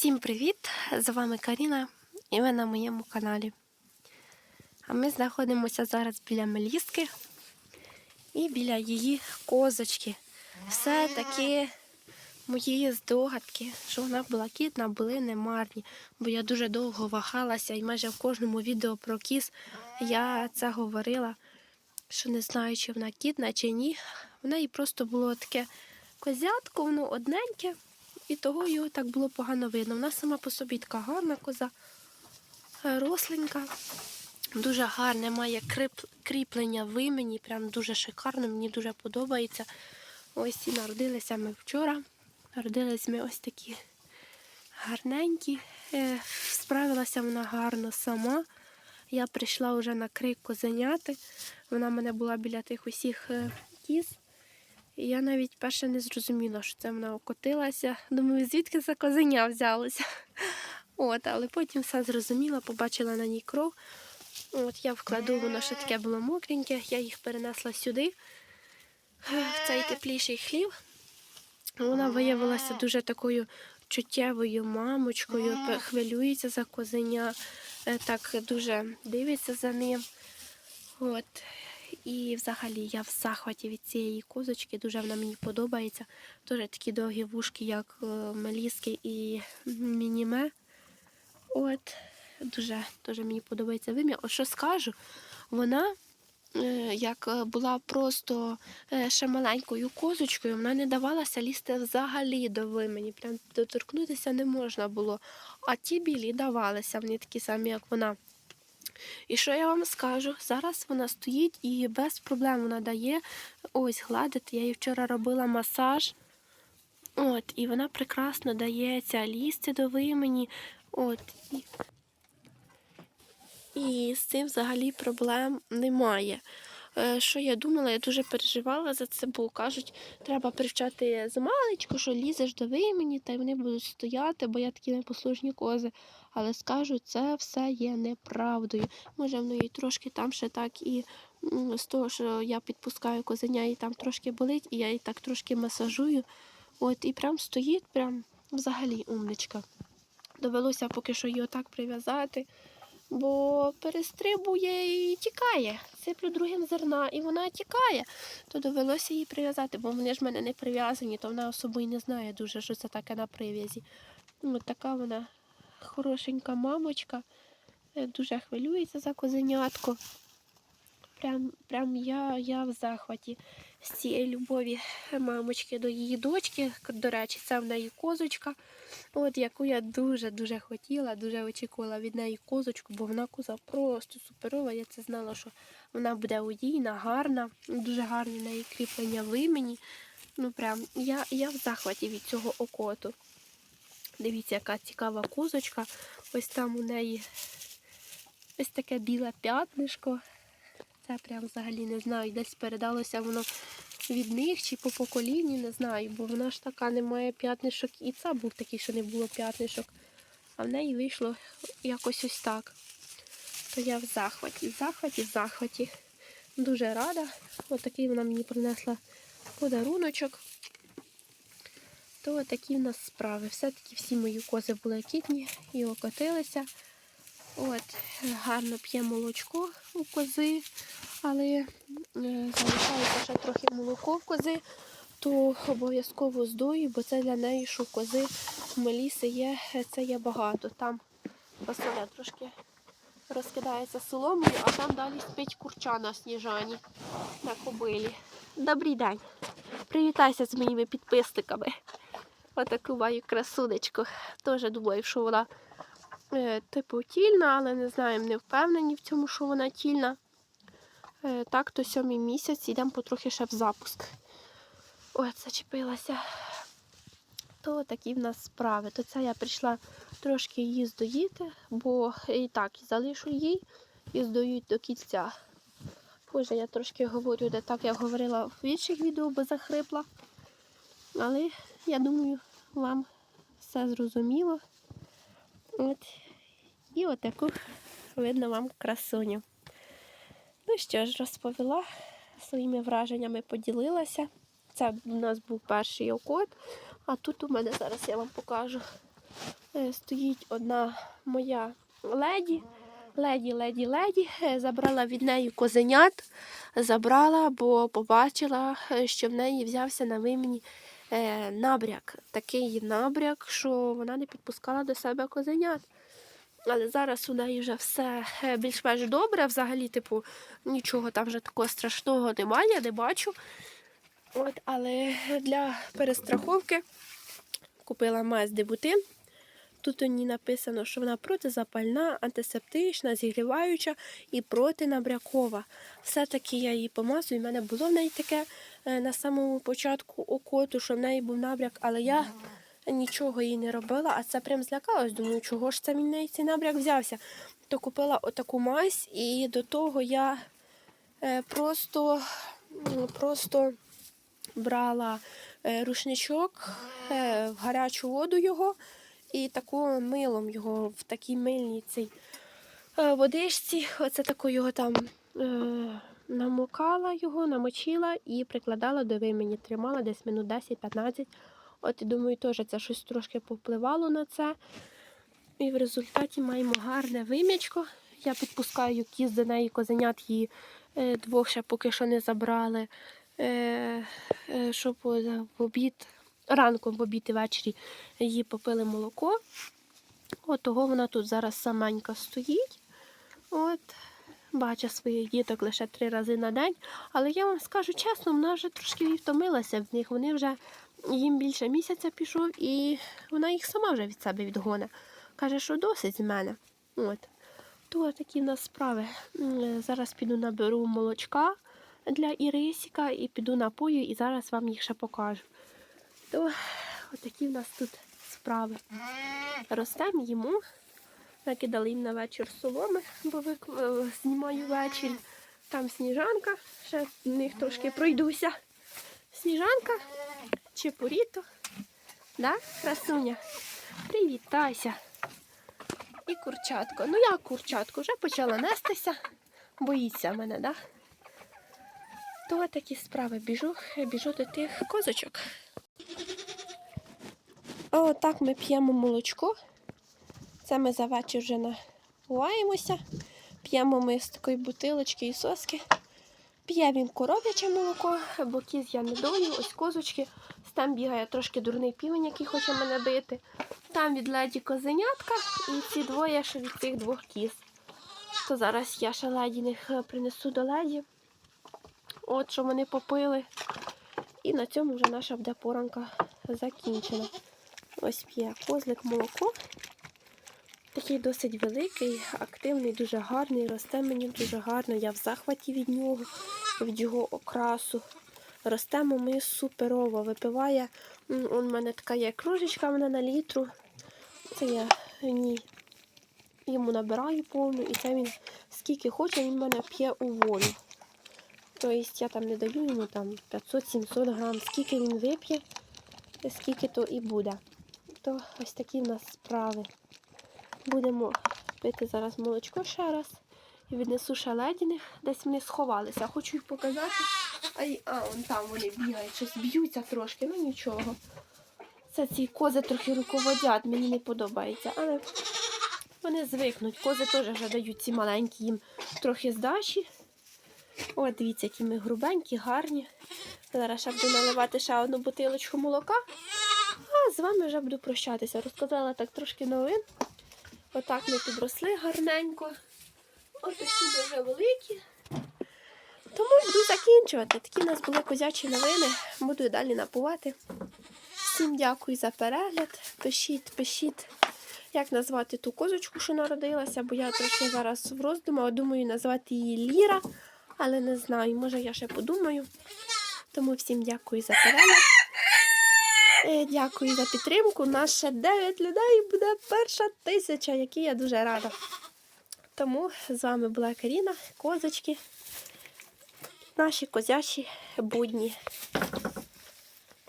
Всім привіт! З вами Каріна і ви на моєму каналі. А ми знаходимося зараз біля Меліски і біля її козочки. Все таки мої здогадки, що вона була кітна, були немарні. Бо я дуже довго вагалася і майже в кожному відео про кіз я це говорила, що не знаю, чи вона кітна, чи ні. В неї просто було таке козятко, воно одненьке. І того його так було погано видно. Вона сама по собі така гарна коза, е, росленька, дуже гарне, має крип- кріплення в імені, прям дуже шикарно, мені дуже подобається. Ось і народилися ми вчора. Народились ми ось такі гарненькі. Е, Справилася вона гарно сама. Я прийшла вже на крик козеняти. Вона в мене була біля тих усіх е, кіз. І я навіть перше не зрозуміла, що це вона окотилася. Думаю, звідки це козеня взялося. От, але потім все зрозуміла, побачила на ній кров. От я вкладу, воно ще таке було мокреньке, я їх перенесла сюди, в цей тепліший хлів. Вона виявилася дуже такою чуттєвою мамочкою, хвилюється за козеня, е, так дуже дивиться за ним. От. І взагалі я в захваті від цієї козочки, дуже вона мені подобається. Теж такі довгі вушки, як е, Меліски і Мініме. От, дуже, дуже мені подобається вим'я. От що скажу, вона, е, як е, була просто ще маленькою козочкою, вона не давалася лізти взагалі до вимені. Прям доторкнутися не можна було. А ті білі давалися, вони такі самі, як вона. І що я вам скажу? Зараз вона стоїть і без проблем вона дає ось гладити. Я їй вчора робила масаж. От, і вона прекрасно дається лізти до вимені. От, і, і з цим взагалі проблем немає. Е, Що я думала, я дуже переживала за це, бо кажуть, треба привчати з маличку, що лізеш до вимені, та й вони будуть стояти, бо я такі непослушні кози. Але скажу, це все є неправдою. Може, в неї трошки там ще так і з того, що я підпускаю козеня, і там трошки болить, і я її так трошки масажую. От, і прям стоїть, прям взагалі умничка. Довелося поки що її отак прив'язати, бо перестрибує і тікає. Сиплю другим зерна, і вона тікає. То довелося її прив'язати, бо вони ж мене не прив'язані, то вона особо і не знає дуже, що це таке на прив'язі. От така вона хорошенька мамочка. Е, Дуже хвилюється за козенятко. Прям, прям я, я в захваті з цієї любові мамочки до її дочки. До речі, це в неї козочка, от яку я дуже-дуже хотіла, дуже очікувала від неї козочку, бо вона коза просто суперова. Я це знала, що вона буде удійна, гарна, дуже гарні в неї кріплення в імені. Ну прям я, я в захваті від цього окоту. Дивіться, яка цікава козочка. Ось там у неї ось таке біле п'ятнишко. Це прям взагалі не знаю, десь передалося воно від них чи по поколінню, не знаю, бо вона ж така не має п'ятнишок. І це був такий, що не було п'ятнишок. А в неї вийшло якось ось так. То я в захваті, в захваті, в захваті. Дуже рада. Отакий вона мені принесла подаруночок. То такі в нас справи. Все-таки всі мої кози були кітні і окотилися. От, гарно п'є молочко у кози, але е, залишається ще трохи молоко в кози, то обов'язково здою, бо це для неї, що кози в Меліси є, це є багато. Там фасоля трошки розкидається соломою, а там далі спить курча на сніжані на кобилі. Добрий день. Привітайся з моїми підписниками. Отаку маю красунечку. Теж думаю, що вона е, типу тільна, але не знаю, не впевнені в цьому, що вона тільна. Е, так, то сьомий місяць, йдемо потрохи ще в запуск. Ой, зачепилася. То такі в нас справи. То це я прийшла трошки її здоїти, бо і так залишу їй і здоють до кільця. Боже, я трошки говорю не так, як говорила в інших відео, бо захрипла. Але я думаю, вам все зрозуміло. От. І отаку видно вам красуню. Ну що ж, розповіла, своїми враженнями поділилася. Це у нас був перший окот, а тут у мене зараз я вам покажу е, стоїть одна моя леді. Леді, леді, леді. Е, Забрала від неї козенят. Забрала, бо побачила, е, що в неї взявся на вимені набряк. Такий набряк, що вона не підпускала до себе козенят. Але зараз у неї вже все е, більш-менш добре. Взагалі, типу, нічого там вже такого страшного немає, не бачу. От, але для перестраховки купила мазь дебутин. Тут у ній написано, що вона протизапальна, антисептична, зігріваюча і протинабрякова. Все-таки я її помазую. У мене було в неї таке е, на самому початку окоту, що в неї був набряк, але я нічого їй не робила, а це прям злякалась. Думаю, чого ж це неї цей набряк взявся. То купила отаку мазь, і до того я е, просто, просто брала е, рушничок е, в гарячу воду його і таку милом його в такій мильній водичці. Оце таку його там намокала його, намочила і прикладала до вимені. Тримала десь минут 10-15. От і думаю, теж це щось трошки повпливало на це. І в результаті маємо гарне вим'ячко. Я підпускаю кіз до неї козенят її е, двох ще поки що не забрали. Е, е, щоб в обід, ранком в обід і ввечері її попили молоко. От того вона тут зараз саменька стоїть. От, бачить своїх діток лише три рази на день. Але я вам скажу чесно, вона вже трошки втомилася в них. Вони вже їм більше місяця пішов, і вона їх сама вже від себе відгоне. Каже, що досить з мене. От. То такі в нас справи. Зараз піду наберу молочка для Ірисіка і піду напою, і зараз вам їх ще покажу. То отакі в нас тут справи. Ростемо їмо. Накидали їм на вечір соломи, бо е, знімаю вечір. Там сніжанка, ще в них трошки пройдуся. Сніжанка, чепуріто. Да, красуня? Привітайся. І курчатко. Ну як курчатко? Вже почала нестися. Боїться мене, да? То такі справи. Біжу, біжу до тих козочок. О, так ми п'ємо молочко. Це ми за вечір вже напуваємося. П'ємо ми з такої бутилочки і соски. П'є він коров'яче молоко, бо кіз я не дою, ось козочки. Там бігає трошки дурний півень, який хоче мене бити. Там від леді козенятка і ці двоє ще від цих двох кіз. То зараз я ще ледіних е, принесу до леді. От що вони попили. І на цьому вже наша буде поранка закінчена. Ось п'є козлик молоко. Такий досить великий, активний, дуже гарний, росте мені дуже гарно. Я в захваті від нього, від його окрасу. Ростемо ми суперово. Випиває. в мене така є кружечка вона на літру. Це я в ній йому набираю повну, і це він скільки хоче, він мене п'є у волю. Тобто я там не даю йому там 500-700 грам, скільки він вип'є, скільки то і буде. То ось такі в нас справи. Будемо пити зараз молочко ще раз. І віднесу ще ледяних, десь вони сховалися. Хочу їх показати. А, й- а вон там вони бігають, щось б'ються трошки, ну нічого. Це ці кози трохи руководять, мені не подобається. Але вони звикнуть. Кози теж вже дають ці маленькі їм трохи здачі. О, дивіться, які ми грубенькі, гарні. Зараз ще буду наливати ще одну бутилочку молока. А з вами вже буду прощатися. Розказала так трошки новин. Отак ми підросли гарненько. Ось такі дуже великі. Буду закінчувати. Такі в нас були козячі новини. Буду і далі напувати. Всім дякую за перегляд. Пишіть, пишіть, як назвати ту козочку, що народилася, бо я трошки зараз в роздумах. Думаю, назвати її Ліра, але не знаю, може я ще подумаю. Тому всім дякую за перегляд. Е, Дякую за підтримку. Нас ще 9 людей буде перша тисяча, якій я дуже рада. Тому з вами була Каріна, козочки, наші козячі будні.